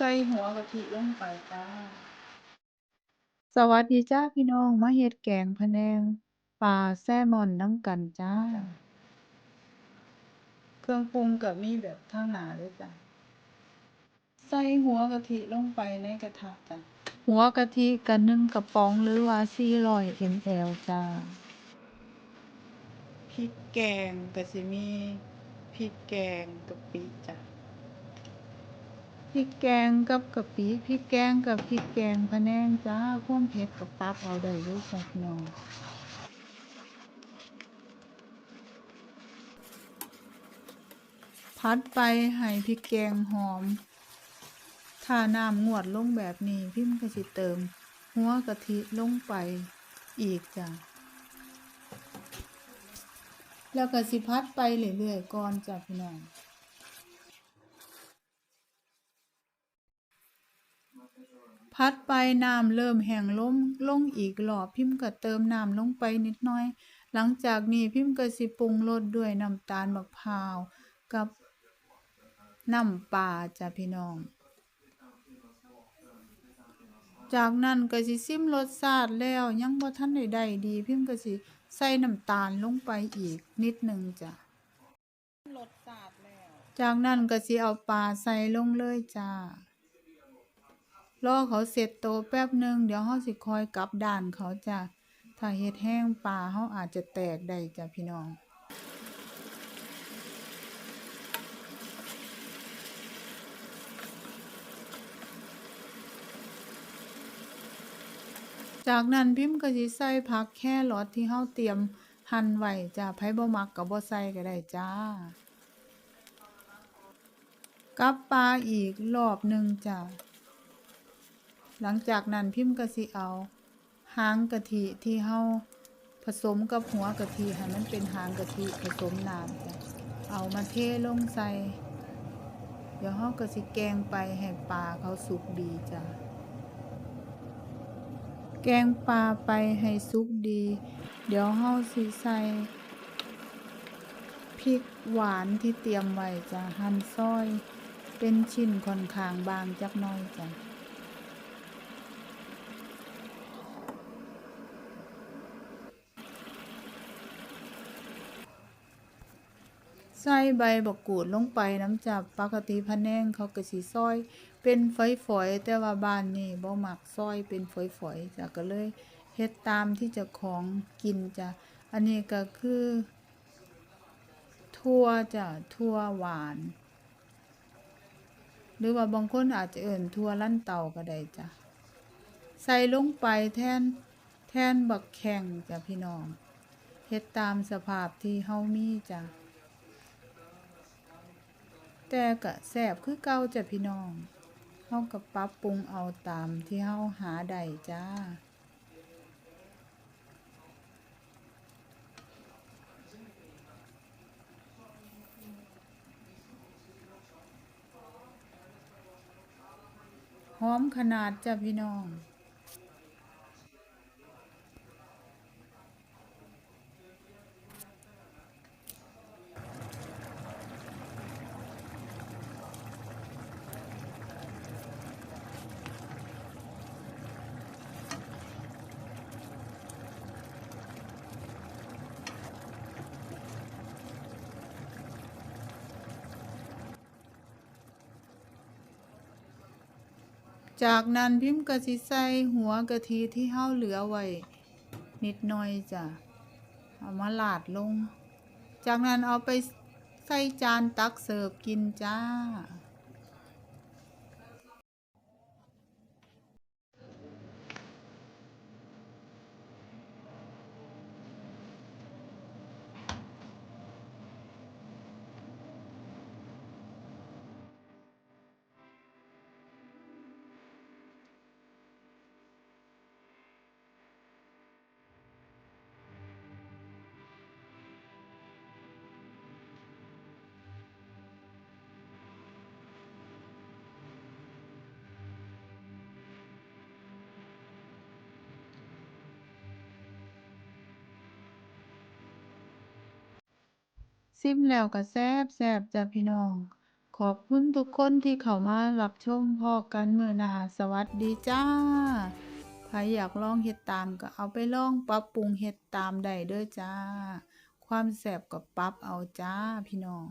ใส่หัวกะทิลงไปจ้า สวัสดีจ้าพี่น้อง มาเฮ็ดแกงพะแนงปลาแซลมอนนำกันจ้า เครื่องปรุงก็มีแบบทางหน้าเลยจ้ะ ใส่หัวกะทิลงไปในกระทะจ้ะ หัวกะทิก็1กระป๋องหรือว่า400 ml จ้า พริกแกงก็สิมีพริกแกงกะปิจ้ะ พริกแกงกับกะปิพริกแกงกับพริกแกงพะแนงจ้าความเผ็ดก็ปรับเอาได้เลยจ้ะพี่น้องผัดไปให้พริกแกงหอม ถ้าน้ำงวดลงแบบนี้พิมพ์ก็สิเติม หัวกะทิลงไปอีกจ้ะแล้วก็สิพัดไปเรื่อยๆก่อนจ้ะพี่น้อง พัดไปน้ำเริ่มแห้งลงลงอีกรอบพิมก็เติมน้ำลงไปนิดหน่อย หลังจากนี้พิมก็สิปรุงรสด้วยน้ำตาลมะพร้าวกับน้ำปลาจ้ะพี่น้อง จากนั้นก็สิซิมรสชาติแล้วยังบ่ทันได้ได้ดี พิมก็สิใส่น้ำตาลลงไปอีกนิดหนึ่งจ้ะรสชาติแล้ว จากนั้นก็สิเอาปลาใส่ลงเลยจ้า รอเขาเสร็จโตแป๊บหนึ่งเดี๋ยวเราสิคอยกลับด้านเขาจ้ะถ้าเฮ็ดแห้งปลาเราอาจจะแตกได้จ้ะพี่น้องจากนั้นพิมพ์ก็สิใส่ผักแค่รอทที่เราเตรียมหั่นไว้จ้ะไผบ่มักก็บ่ใส่ก็ได้จ้า กับปลาอีกรอบหนึ่งจ้ะ หลังจากนั้นพิมพ์ก็สิเอาหางกะทิที่เฮาผสมกับหัวกะทิให้มันเป็นหางกะทิผสมน้ำจ้ะเอามาเทลงใส่เดี๋ยวเฮาก็สิแกงไปให้ปลาเขาสุกดีจ้ะแกงปลาไปให้สุกดี เดี๋ยวเฮาสิใส่พริกหวานที่เตรียมไว้จ้ะหั่นซอย เป็นชิ้นค่อนข้างบางจักหน่อยจ้ะ ใส่ใบบักกูดลงไปน้ำจับปกติพะแนงเขาก็สิซอย เป็นฝอยๆแต่ว่าบ้านนี่บ่มักซอยเป็นฝอยๆจ้ะก็เลยเฮ็ดตามที่จ้าของกินจ้ะอันนี้ก็คือถั่วจ้ะถั่วหวาน หรือว่าบางคนอาจจะเอิ่นถั่วลั่นเตาก็ได้จ้ะใส่ลงไปแทนแทนบักแข้งจ้ะพี่น้องเฮ็ดตามสภาพที่เฮามีจ้ะ แต่ก็แซ่บคือเก่าจ้ะพี่น้องเฮาก็ปรับปรุงเอาตามที่เฮาหาได้จ้า หอมขนาดจ้ะพี่น้อง จากนั้นพิมพ์กะสิใส่หัวกะทิที่เห่าเหลือไว้นิดหน่อยจ้ะเอามาลาดลง จากนั้นเอาไปใส่จานตักเสิร์ฟกินจ้า ซิมแล้วก็แซ่บแซ่บจ้ะพี่น้อง ขอบคุณทุกคนที่เข้ามารับชมพอกันมื้อหน้าสวัสดีจ้าใครอยากลองเฮ็ดตามก็เอาไปลองปรับปรุงเฮ็ดตามได้เด้อจ้า ความแซ่บก็ปรับเอาจ้าพี่น้อง